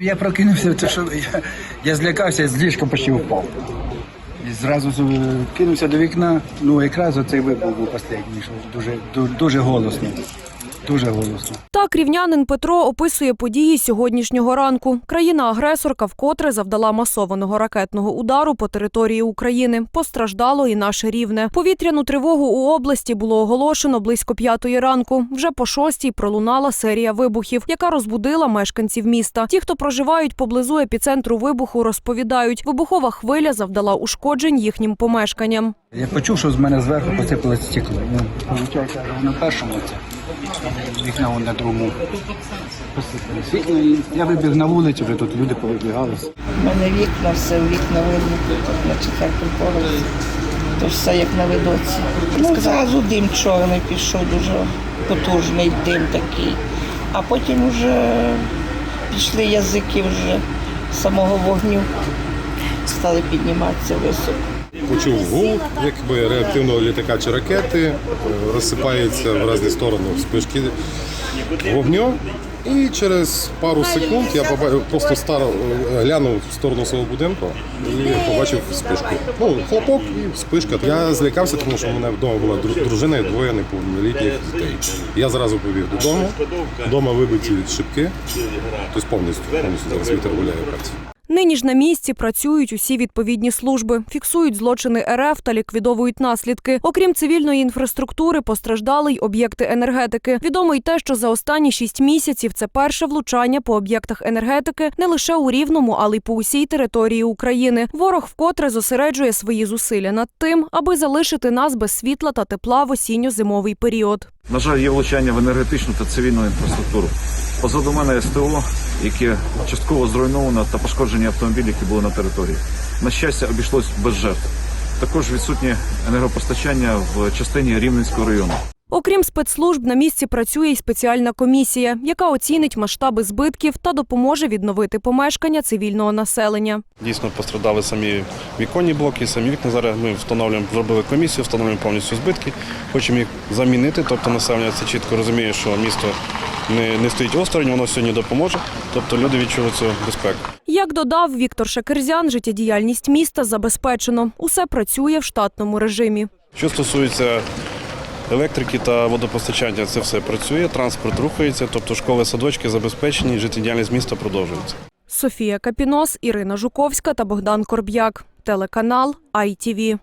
Я прокинувся, то що я, я злякався, з ліжка почти впав. І зразу кинувся до вікна, ну якраз оцей вибух був останній, що дуже, дуже, голосно. Дуже голосно. Так рівнянин Петро описує події сьогоднішнього ранку. Країна-агресорка вкотре завдала масованого ракетного удару по території України. Постраждало і наше рівне. Повітряну тривогу у області було оголошено близько п'ятої ранку. Вже по шостій пролунала серія вибухів, яка розбудила мешканців міста. Ті, хто проживають поблизу епіцентру вибуху, розповідають, вибухова хвиля завдала ушкоджень їхнім помешканням. Я почув, що з мене зверху посипалось стекло. Ну, на першому це. Вікна на другому посипались. Вікна, і я вибіг на вулицю, вже тут люди повибігалися. У мене вікна, все вікна видно тут на четвертому поверсі. То все як на видоці. Ну, зразу дим чорний пішов, дуже потужний дим такий. А потім вже пішли язики вже самого вогню, стали підніматися високо. Почув гул, якби реактивного літака чи ракети, е, розсипається в різні сторони вспишки вогню. І через пару секунд я просто старо е, глянув в сторону свого будинку і побачив вспишку. Ну, хлопок і вспишка. Я злякався, тому що в мене вдома була дружина і двоє неповнолітніх дітей. Я зразу побіг додому. Вдома вибиті шибки, тобто повністю, повністю зараз вітер гуляє пальці. Нині ж на місці працюють усі відповідні служби, фіксують злочини РФ та ліквідовують наслідки. Окрім цивільної інфраструктури, постраждали й об'єкти енергетики. Відомо й те, що за останні шість місяців це перше влучання по об'єктах енергетики не лише у Рівному, але й по усій території України. Ворог вкотре зосереджує свої зусилля над тим, аби залишити нас без світла та тепла в осінньо-зимовий період. На жаль, є влучання в енергетичну та цивільну інфраструктуру. Позаду мене СТО, яке частково зруйновано та пошкоджені автомобілі, які були на території. На щастя, обійшлось без жертв. Також відсутнє енергопостачання в частині Рівненського району. Окрім спецслужб, на місці працює й спеціальна комісія, яка оцінить масштаби збитків та допоможе відновити помешкання цивільного населення. Дійсно пострадали самі віконні блоки, самі вікна. Зараз ми встановлюємо, зробили комісію, встановлюємо повністю збитки. Хочемо їх замінити. Тобто населення це чітко розуміє, що місто не, не стоїть осторонь, воно сьогодні допоможе. Тобто люди відчують цю безпеку. Як додав Віктор Шакерзян, життєдіяльність міста забезпечено. Усе працює в штатному режимі. Що стосується електрики та водопостачання, це все працює, транспорт рухається, тобто школи, садочки забезпечені, життєдіяльність міста продовжується. Софія Капінос, Ірина Жуковська та Богдан Корб'як. Телеканал ITV.